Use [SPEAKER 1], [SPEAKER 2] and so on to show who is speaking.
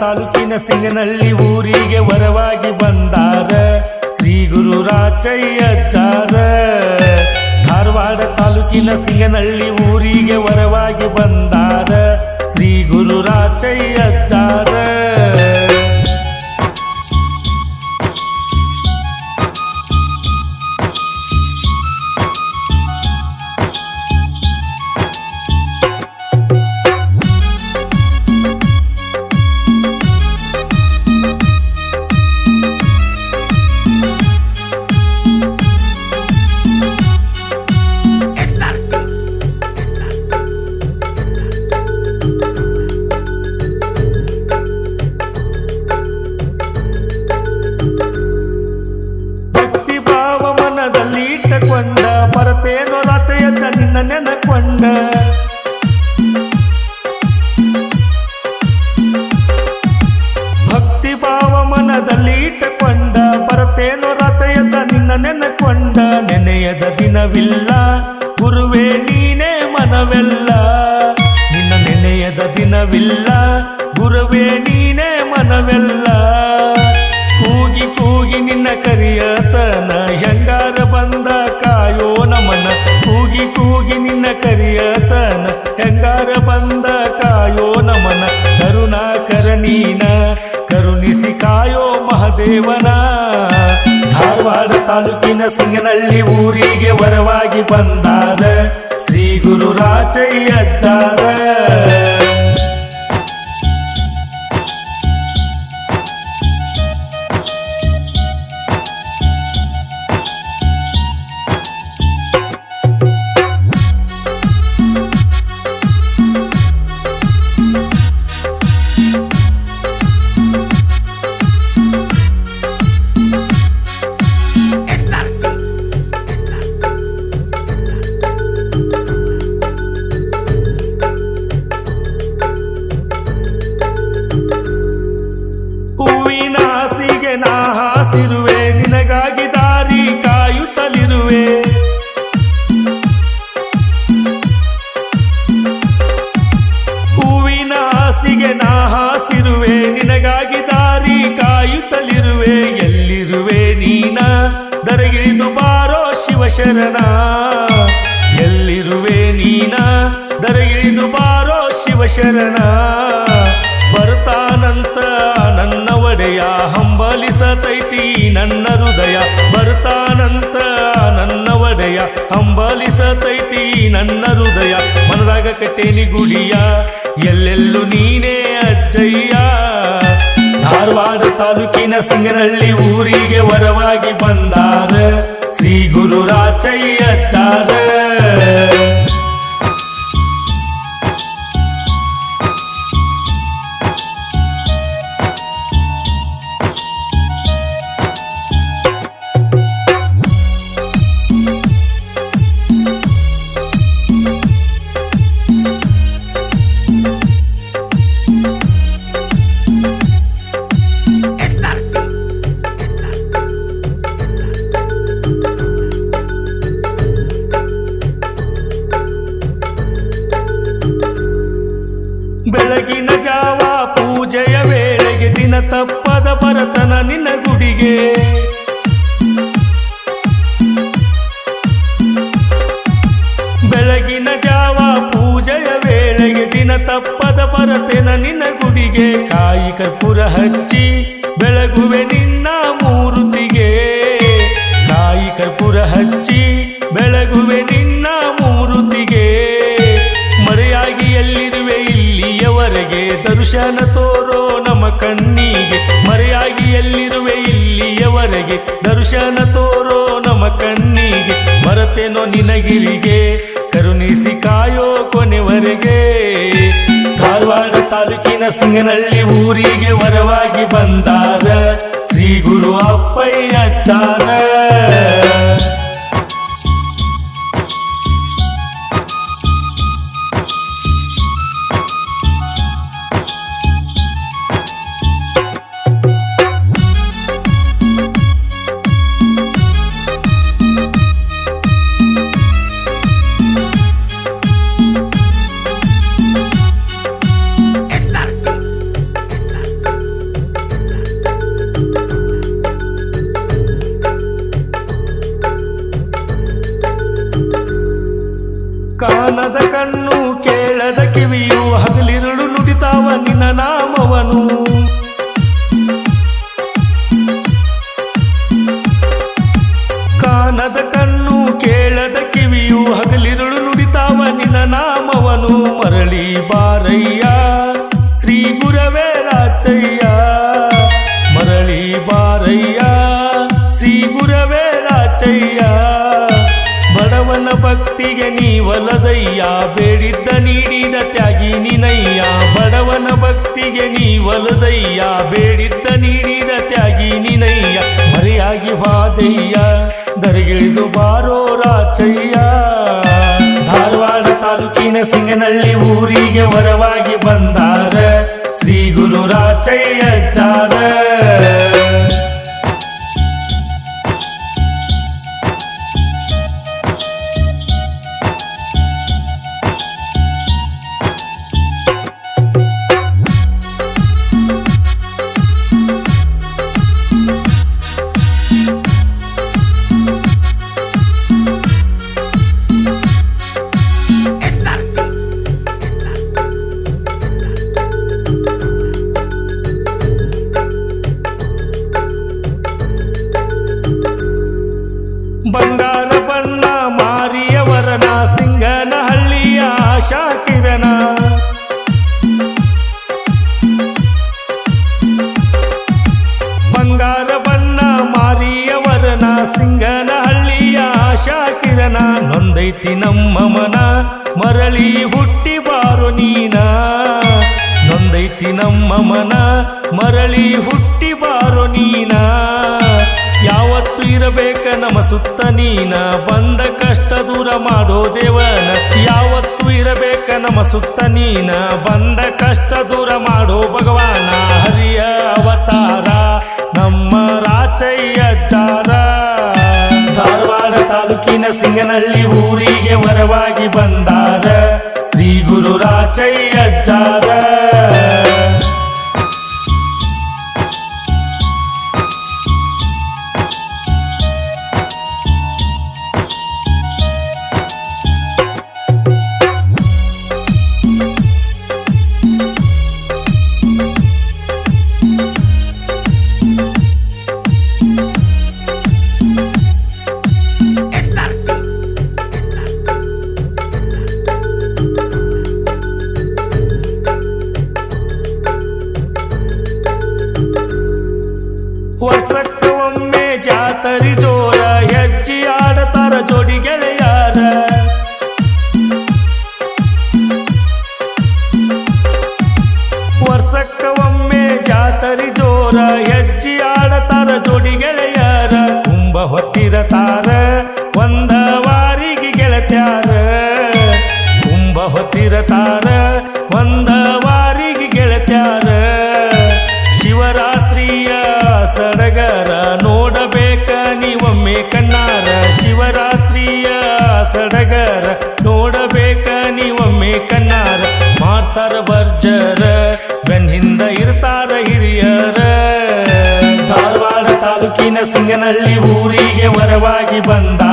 [SPEAKER 1] ತಾಲೂಕಿನ ಸಿಂಗನಹಳ್ಳಿ ಊರಿಗೆ ವರವಾಗಿ ಬಂದಾರ. ಶ್ರೀ ಗುರು ರಾಚಯ್ಯಚಾರ ಧಾರವಾಡ ತಾಲೂಕಿನ ಸಿಂಗನಹಳ್ಳಿ ಊರಿಗೆ ವರವಾಗಿ ಬಂದಾರ. ಶ್ರೀ ಗುರು ರಾಚಯ್ಯಚಾರ ರಾಚಯ್ಯಚ ನಿನ್ನ ನೆನಕೊಂಡ. ಭಕ್ತಿ ಭಾವ ಮನದಲ್ಲಿ ಇಟ್ಟುಕೊಂಡ. ಬರತೇನೋ ರಚಯತ ನಿನ್ನ ನೆನಕೊಂಡ. ನೆನೆಯದ ದಿನವಿಲ್ಲ. ಗುರುವೇ, ನೀನೇ ಮನವೆಲ್ಲ. ನಿನ್ನ ನೆನೆಯದ ದಿನವಿಲ್ಲ. ಗುರುವೇ ನೀನೇ ತಾಲೂಕಿನ ಸಿಂಗನಹಳ್ಳಿ ಊರಿಗೆ ವರವಾಗಿ ಬಂದಾದ ಶ್ರೀ ಗುರು ರಾಚಯ್ಯಚಾರ ಶಿವಶರಣ ಬರ್ತಾನಂತ ನನ್ನ ಒಡೆಯ ಹಂಬಲಿಸತೈತಿ ನನ್ನ ಹೃದಯ. ಬರ್ತಾನಂತ ನನ್ನ ಒಡೆಯ ಹಂಬಲಿಸತೈತಿ ನನ್ನ ಹೃದಯ. ಮನದಾಗ ಕಟ್ಟೇನಿ ಗುಡಿಯ, ಎಲ್ಲೆಲ್ಲೂ ನೀನೇ ಅಜ್ಜಯ್ಯ. ಧಾರವಾಡ ತಾಲೂಕಿನ ಸಿಂಗನಹಳ್ಳಿ ಊರಿಗೆ ವರವಾಗಿ ಬಂದಾರ ಶ್ರೀ ಗುರುರಾಚಯ್ಯ ರಾಚಯ್ಯಚಾರ ತಪ್ಪದ ಪರತನ ನಿನ್ನ ಗುಡಿಗೆ. ಬೆಳಗಿನ ಜಾವ ಪೂಜೆಯ ವೇಳೆಗೆ ದಿನ ತಪ್ಪದ ಬರತೆನ ನಿನ್ನ ಗುಡಿಗೆ. ಕಾಯಿ ಕರ್ಪೂರ ಹಚ್ಚಿ ಬೆಳಗುವೆ ನಿನ್ನ ಮೂರುತಿಗೆ. ಕಾಯಿ ಕರ್ಪೂರ ಹಚ್ಚಿ ಬೆಳಗುವೆ ನಿನ್ನ ಮೂರುತಿಗೆ. ಮರೆಯಾಗಿ ಎಲ್ಲಿರುವೆ ಇಲ್ಲಿಯವರೆಗೆ ದರ್ಶನ ತೋರೋ ನಮ್ಮ ಕಣ್ಣಿಗೆ ಬರತೇನೋ ನಿನಗಿರಿಗೆ ಕರುಣಿಸಿ ಕಾಯೋ ಕೊನೆವರೆಗೆ. ಧಾರವಾಡ ತಾಲೂಕಿನ ಸಿಂಗನಹಳ್ಳಿ ಊರಿಗೆ ವರವಾಗಿ ಬಂದಾರ ಶ್ರೀ ಗುರು ಅಪ್ಪಯ್ಯಚಾರ ಕಾಣದ ಕಣ್ಣು ಕೇಳದ ಕಿವಿಯು ಹಗಲಿರುಳು ನುಡಿತಾವ ನಿನ್ನ ನಾಮವನು. ಬಡವನ ನೀ ಒಲದಯ್ಯ ಬೇಡಿದ್ದ ನೀಡಿದ ತ್ಯಾಗಿ ನಿನಯ್ಯ, ಮರೆಯಾಗಿ ವಾದಯ್ಯ ದರಿಗಿಳಿದು ಬಾರೋ ರಾಚಯ್ಯ. ಧಾರವಾಡ ತಾಲೂಕಿನ ಸಿಂಗನಳ್ಳಿ ಊರಿಗೆ ವರವಾಗಿ ಬಂದಾರ ಶ್ರೀ ಗುರು ರಾಚಯ್ಯ ಚಾರ. ಬಂಗಾರ ಬಣ್ಣ ಮಾರಿಯವರನ ಸಿಂಗನಹಳ್ಳಿಯ ಆಶಾ ಕಿರಣ. ಬಂಗಾರ ಬಣ್ಣ ಮಾರಿಯವರನ ಸಿಂಗನಹಳ್ಳಿಯ ಆಶಾ ಕಿರಣ. ನೊಂದೈತಿ ನಮ್ಮ ಮನ, ಮರಳಿ ಹುಟ್ಟಿ ಬಾರು ನೀನ. ನೊಂದೈತಿ ನಮ್ಮ ಮನ, ಮರಳಿ ಹುಟ್ಟಿ ಸುತ್ತ ನೀನ ಬಂದ ಕಷ್ಟ ದೂರ ಮಾಡೋ ದೇವನ ಯಾವತ್ತು ಇರಬೇಕ ನಮ್ಮ ಸುತ್ತ ನೀನ ಬಂದ ಕಷ್ಟ ದೂರ ಮಾಡೋ ಭಗವಾನ ಹರಿಯ ಅವತಾರ, ನಮ್ಮ ರಾಚಯ್ಯ ಚಾರ ಧಾರವಾಡ ತಾಲೂಕಿನ ಸಿಂಗನಹಳ್ಳಿ ಊರಿಗೆ ವರವಾಗಿ ಬಂದಾರ ಶ್ರೀ ಗುರು ರಾಚಯ್ಯ ಚಾರ ಮಾಡ್ತಾರ ಬೆನ್ನಿಂದ ಇರ್ತಾರ ಹಿರಿಯರ. ಧಾರವಾಡ ತಾಲೂಕಿನ ಸಿಂಗನಹಳ್ಳಿ ಊರಿಗೆ ವರವಾಗಿ ಬಂದಾರ